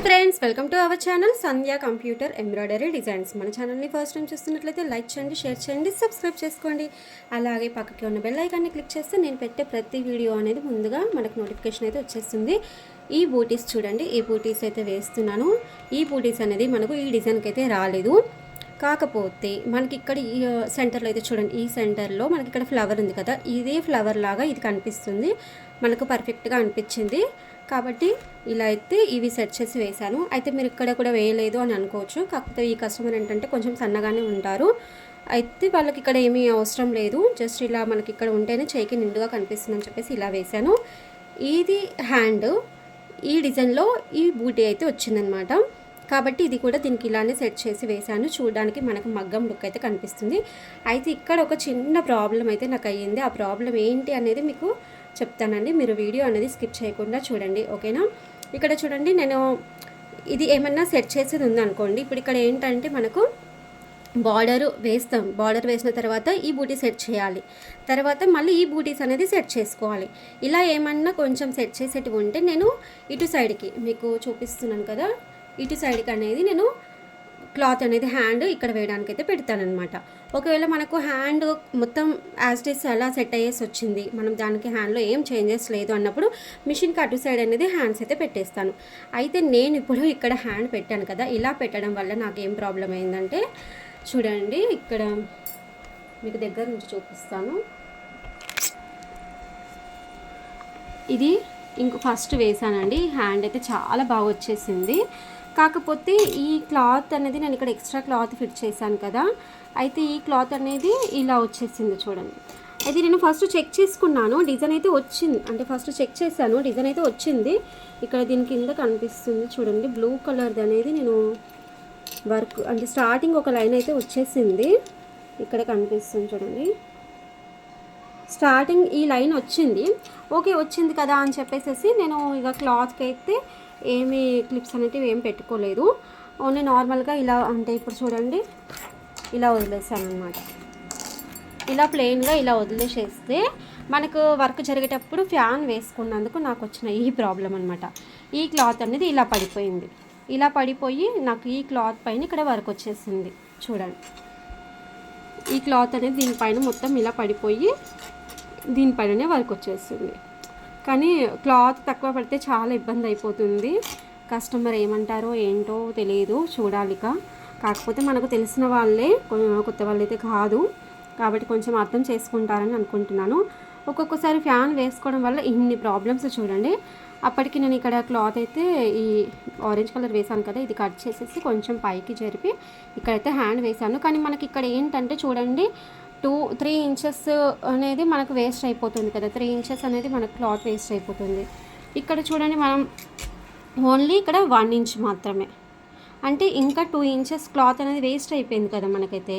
Hi friends welcome to our channel Sandhya computer embroidery designs. మన ఛానల్ని first time చూస్తున్నట్లయితే like చేయండి share చేయండి సబ్స్క్రైబ్ చేసుకోండి. అలాగే పక్కకి ఉన్న బెల్ ఐకాన్ని క్లిక్ చేస్తే నేను పెట్టే ప్రతి వీడియో అనేది ముందుగా మనకు నోటిఫికేషన్ అయితే వచ్చేస్తుంది. ఈ బూటీస్ చూడండి ఈ బూటీస్ అయితే వేస్తున్నాను. ఈ బూటీస్ అనేది మనకు ఈ డిజైన్కి అయితే రాలేదు. కాకపోతే మనకి ఇక్కడ ఈ సెంటర్లో అయితే చూడండి ఈ సెంటర్లో మనకి ఇక్కడ ఫ్లవర్ ఉంది కదా ఇదే ఫ్లవర్ లాగా ఇది కనిపిస్తుంది. మనకు పర్ఫెక్ట్గా అనిపించింది. కాబట్టి ఇలా అయితే ఇవి సెట్ చేసి వేశాను. అయితే మీరు ఇక్కడ కూడా వేయలేదు అని అనుకోవచ్చు. కాకపోతే ఈ కస్టమర్ ఏంటంటే కొంచెం సన్నగానే ఉంటారు. అయితే వాళ్ళకి ఇక్కడ ఏమీ అవసరం లేదు. జస్ట్ ఇలా మనకి ఇక్కడ ఉంటేనే చేయికి నిండుగా కనిపిస్తుందని చెప్పేసి ఇలా వేశాను. ఇది హ్యాండ్ ఈ డిజైన్లో ఈ బూటీ అయితే వచ్చిందనమాట కాబట్టి ఇది కూడా దీనికి ఇలానే సెట్ చేసి వేశాను. చూడడానికి మనకు మగ్గం లుక్ అయితే కనిపిస్తుంది. అయితే ఇక్కడ ఒక చిన్న ప్రాబ్లం అయితే నాకు అయ్యింది. ఆ ప్రాబ్లం ఏంటి అనేది మీకు చెప్తానండి. మీరు వీడియో అనేది స్కిప్ చేయకుండా చూడండి. ఓకేనా? ఇక్కడ చూడండి నేను ఇది ఏమన్నా సెట్ చేసేది ఉందనుకోండి. ఇప్పుడు ఇక్కడ ఏంటంటే మనకు బార్డర్ వేస్తాం. బార్డర్ వేసిన తర్వాత ఈ బూటీ సెట్ చేయాలి. తర్వాత మళ్ళీ ఈ బూటీస్ అనేది సెట్ చేసుకోవాలి. ఇలా ఏమన్నా కొంచెం సెట్ చేసేటివి ఉంటే నేను ఇటు సైడ్కి మీకు చూపిస్తున్నాను కదా. ఇటు సైడ్కి అనేది నేను క్లాత్ అనేది హ్యాండ్ ఇక్కడ వేయడానికి అయితే పెడతానమాట ఒకవేళ మనకు హ్యాండ్ మొత్తం యాజ్ ఇస్ అలా సెట్ అయ్యేసి వచ్చింది మనం దానికి హ్యాండ్లో ఏం చేంజెస్ లేదు అన్నప్పుడు మిషన్కి అటు సైడ్ అనేది హ్యాండ్స్ అయితే పెట్టేస్తాను. అయితే నేను ఇప్పుడు ఇక్కడ హ్యాండ్ పెట్టాను కదా ఇలా పెట్టడం వల్ల నాకు ఏం ప్రాబ్లం అయిందంటే చూడండి ఇక్కడ మీకు దగ్గర నుంచి చూపిస్తాను. ఇది ఇంక ఫస్ట్ వేసానండి హ్యాండ్ అయితే చాలా బాగా వచ్చేసింది. కాకపోతే ఈ క్లాత్ అనేది నేను ఇక్కడ ఎక్స్ట్రా క్లాత్ ఫిట్ చేశాను కదా. అయితే ఈ క్లాత్ అనేది ఇలా వచ్చేసింది చూడండి. అయితే నేను ఫస్ట్ చెక్ చేసుకున్నాను. డిజైన్ అయితే వచ్చింది. అంటే ఫస్ట్ చెక్ చేశాను. డిజైన్ అయితే వచ్చింది. ఇక్కడ దీని కింద కనిపిస్తుంది చూడండి. బ్లూ కలర్ది అనేది నేను వర్క్ అంటే స్టార్టింగ్ ఒక లైన్ అయితే వచ్చేసింది. ఇక్కడ కనిపిస్తుంది చూడండి. స్టార్టింగ్ ఈ లైన్ వచ్చింది. ఓకే వచ్చింది కదా అని చెప్పేసి నేను ఇక క్లాత్కి అయితే ఏమి క్లిప్స్ అనేటివి ఏం పెట్టుకోలేదు. ఓన్లీ నార్మల్గా ఇలా అంటే ఇప్పుడు చూడండి ఇలా వదిలేసాను అనమాట ఇలా ప్లెయిన్గా ఇలా వదిలేసేస్తే మనకు వర్క్ జరిగేటప్పుడు ఫ్యాన్ వేసుకున్నందుకు నాకు వచ్చిన ఈ ప్రాబ్లం అనమాట ఈ క్లాత్ అనేది ఇలా పడిపోయింది. ఇలా పడిపోయి నాకు ఈ క్లాత్ పైన ఇక్కడ వర్క్ వచ్చేసింది. చూడండి. ఈ క్లాత్ అనేది దీనిపైన మొత్తం ఇలా పడిపోయి దీనిపైననే వర్క్ వచ్చేస్తుంది కానీ క్లాత్ తక్కువ పడితే చాలా ఇబ్బంది అయిపోతుంది. కస్టమర్ ఏమంటారో ఏంటో తెలియదు చూడాలిక. కాకపోతే మనకు తెలిసిన వాళ్ళే కొత్త వాళ్ళైతే కాదు. కాబట్టి కొంచెం అర్థం చేసుకుంటారని అనుకుంటున్నాను. ఒక్కొక్కసారి ఫ్యాన్ వేసుకోవడం వల్ల ఇన్ని ప్రాబ్లమ్స్ చూడండి. అప్పటికి నేను ఇక్కడ క్లాత్ అయితే ఈ ఆరెంజ్ కలర్ వేసాను కదా ఇది కట్ చేసేసి కొంచెం పైకి జరిపి ఇక్కడైతే హ్యాండ్ వేసాను కానీ మనకి ఇక్కడ ఏంటంటే చూడండి టూ త్రీ ఇంచెస్ అనేది మనకు వేస్ట్ అయిపోతుంది కదా. త్రీ ఇంచెస్ అనేది మనకు క్లాత్ వేస్ట్ అయిపోతుంది. ఇక్కడ చూడండి మనం ఓన్లీ ఇక్కడ వన్ ఇంచ్ మాత్రమే. అంటే ఇంకా టూ ఇంచెస్ క్లాత్ అనేది వేస్ట్ అయిపోయింది కదా మనకైతే.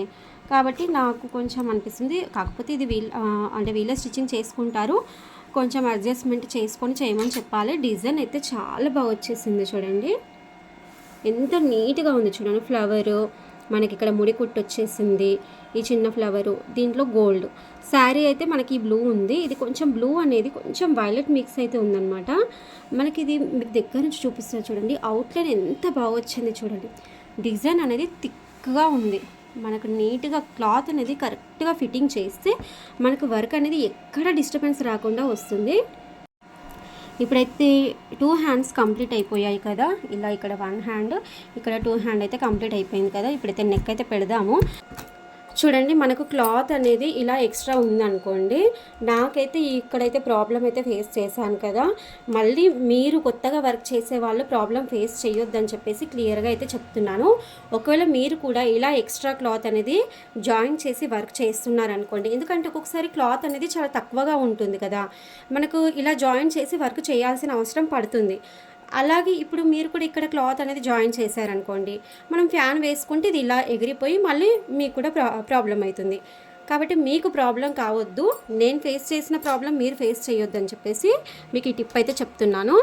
కాబట్టి నాకు కొంచెం అనిపిస్తుంది. కాకపోతే ఇది వీల్ అంటే వీళ్ళ స్టిచ్చింగ్ చేసుకుంటారు. కొంచెం అడ్జస్ట్మెంట్ చేసుకొని చేయమని చెప్పాలి. డిజైన్ అయితే చాలా బాగా వచ్చేసింది చూడండి. ఎంత నీట్గా ఉంది చూడండి. ఫ్లవరు మనకి ఇక్కడ ముడి కుట్టు వచ్చేసింది ఈ చిన్న ఫ్లవరు దీంట్లో గోల్డ్. శారీ అయితే మనకి బ్లూ ఉంది. ఇది కొంచెం బ్లూ అనేది కొంచెం వైలెట్ మిక్స్ అయితే ఉందన్నమాట. మనకి ఇది మీకు దగ్గర నుంచి చూపిస్తారు చూడండి. అవుట్లైన్ ఎంత బాగా వచ్చింది చూడండి. డిజైన్ అనేది థిక్గా ఉంది. మనకు నీట్గా క్లాత్ అనేది కరెక్ట్గా ఫిట్టింగ్ చేస్తే మనకు వర్క్ అనేది ఎక్కడ డిస్టర్బెన్స్ రాకుండా వస్తుంది. ఇప్పుడైతే టూ హ్యాండ్స్ కంప్లీట్ అయిపోయాయి కదా. ఇలా ఇక్కడ వన్ హ్యాండ్ ఇక్కడ టూ హ్యాండ్ అయితే కంప్లీట్ అయిపోయింది కదా. ఇప్పుడైతే నెక్ అయితే పెడదాము. చూడండి మనకు క్లాత్ అనేది ఇలా ఎక్స్ట్రా ఉందనుకోండి నాకైతే ఇక్కడైతే ప్రాబ్లం అయితే ఫేస్ చేశాను కదా. మళ్ళీ మీరు కొత్తగా వర్క్ చేసే వాళ్ళు ప్రాబ్లం ఫేస్ చేయొద్దని చెప్పేసి క్లియర్గా అయితే చెప్తున్నాను. ఒకవేళ మీరు కూడా ఇలా ఎక్స్ట్రా క్లాత్ అనేది జాయిన్ చేసి వర్క్ చేస్తున్నారనుకోండి ఎందుకంటే ఒక్కొక్కసారి క్లాత్ అనేది చాలా తక్కువగా ఉంటుంది కదా. మనకు ఇలా జాయిన్ చేసి వర్క్ చేయాల్సిన అవసరం పడుతుంది. అలాగే ఇప్పుడు మీరు కూడా ఇక్కడ క్లాత్ అనేది జాయిన్ చేశారనుకోండి మనం ఫ్యాన్ వేసుకుంటే ఇది ఇలా ఎగిరిపోయి మళ్ళీ మీకు కూడా ప్రా ప్రాబ్లం అవుతుంది. కాబట్టి మీకు ప్రాబ్లం కావద్దు నేను ఫేస్ చేసిన ప్రాబ్లం మీరు ఫేస్ చేయొద్దు అని చెప్పేసి మీకు ఈ టిప్ అయితే చెప్తున్నాను.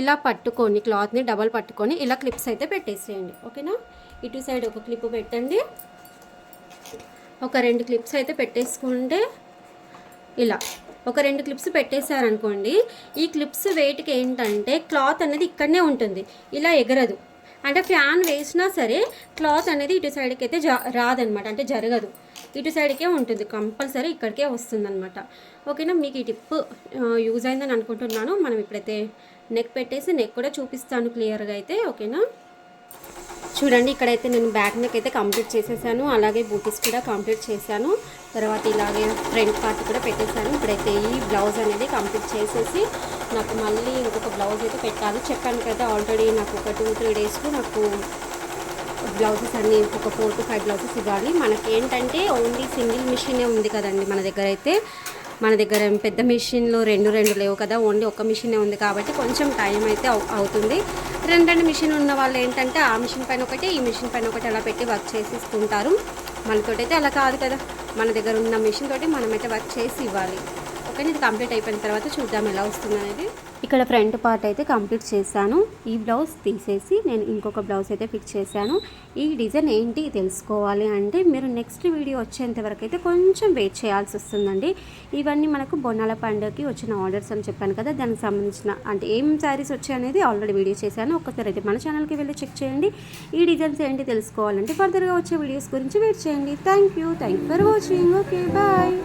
ఇలా పట్టుకొని క్లాత్ని డబల్ పట్టుకొని ఇలా క్లిప్స్ అయితే పెట్టేసేయండి. ఓకేనా? ఇటు సైడ్ ఒక క్లిప్ పెట్టండి. ఒక రెండు క్లిప్స్ అయితే పెట్టేసుకుంటే ఇలా. ఒక రెండు క్లిప్స్ పెట్టేశారనుకోండి ఈ క్లిప్స్ వెయిట్కి ఏంటంటే క్లాత్ అనేది ఇక్కడనే ఉంటుంది ఇలా ఎగరదు. అంటే ఫ్యాన్ వేసినా సరే క్లాత్ అనేది ఇటు సైడ్కి అయితే జ రాదనమాట అంటే జరగదు. ఇటు సైడ్కే ఉంటుంది కంపల్సరీ ఇక్కడికే వస్తుందన్నమాట ఓకేనా మీకు ఈ టిప్ యూజ్ అయిందని అనుకుంటున్నాను. మనం ఇప్పుడైతే నెక్ పెట్టేసి నెక్ కూడా చూపిస్తాను క్లియర్గా అయితే ఓకేనా? చూడండి ఇక్కడైతే నేను బ్యాక్ నెక్ అయితే కంప్లీట్ చేసేసాను. అలాగే బూటీస్ కూడా కంప్లీట్ చేశాను. తర్వాత ఇలాగే ఫ్రంట్ పార్ట్ కూడా పెట్టేశాను. ఇప్పుడైతే ఈ బ్లౌజ్ అనేది కంప్లీట్ చేసేసి నాకు మళ్ళీ ఇంకొక బ్లౌజ్ అయితే పెట్టాలి. చెప్పాను కదా ఆల్రెడీ నాకు ఒక టూ త్రీ డేస్లో నాకు బ్లౌజెస్ అన్నీ ఒక ఫోర్ టు ఫైవ్ బ్లౌజెస్ ఇవ్వాలి. మనకి ఏంటంటే ఓన్లీ సింగిల్ మిషనే ఉంది కదండి మన దగ్గర అయితే. మన దగ్గర పెద్ద మిషన్లు రెండు రెండు లేవు కదా. ఓన్లీ ఒక మిషనే ఉంది కాబట్టి కొంచెం టైం అయితే అవుతుంది. రెండు రెండు మిషన్ ఉన్న వాళ్ళు ఏంటంటే ఆ మిషన్ పైన ఒకటి ఈ మిషన్ పైన ఒకటి అలా పెట్టి వర్క్ చేసిస్తుంటారు. మనతోటైతే అలా కాదు కదా. మన దగ్గర ఉన్న మిషన్ తోటి మనమైతే వర్క్ చేసి ఇవ్వాలి. ఓకే ఇది కంప్లీట్ అయిపోయిన తర్వాత చూద్దాం ఎలా వస్తుంది అనేది ఇక్కడ ఫ్రంట్ పార్ట్ అయితే కంప్లీట్ చేశాను. ఈ బ్లౌజ్ తీసేసి నేను ఇంకొక బ్లౌజ్ అయితే ఫిక్స్ చేశాను. ఈ డిజైన్ ఏంటి తెలుసుకోవాలి అంటే మీరు నెక్స్ట్ వీడియో వచ్చేంత వరకు అయితే కొంచెం వెయిట్ చేయాల్సి వస్తుందండి. ఇవన్నీ మనకు బొన్నాల పండుగకి వచ్చిన ఆర్డర్స్ అని చెప్పాను కదా దానికి సంబంధించిన అంటే ఏం శారీస్ వచ్చాయి అనేది ఆల్రెడీ వీడియో చేశాను. ఒక్కసారి అయితే మన ఛానల్కి వెళ్ళి చెక్ చేయండి. ఈ డిజైన్స్ ఏంటి తెలుసుకోవాలంటే ఫర్దర్గా వచ్చే వీడియోస్ గురించి వెయిట్ చేయండి. Thank you thank for watching okay bye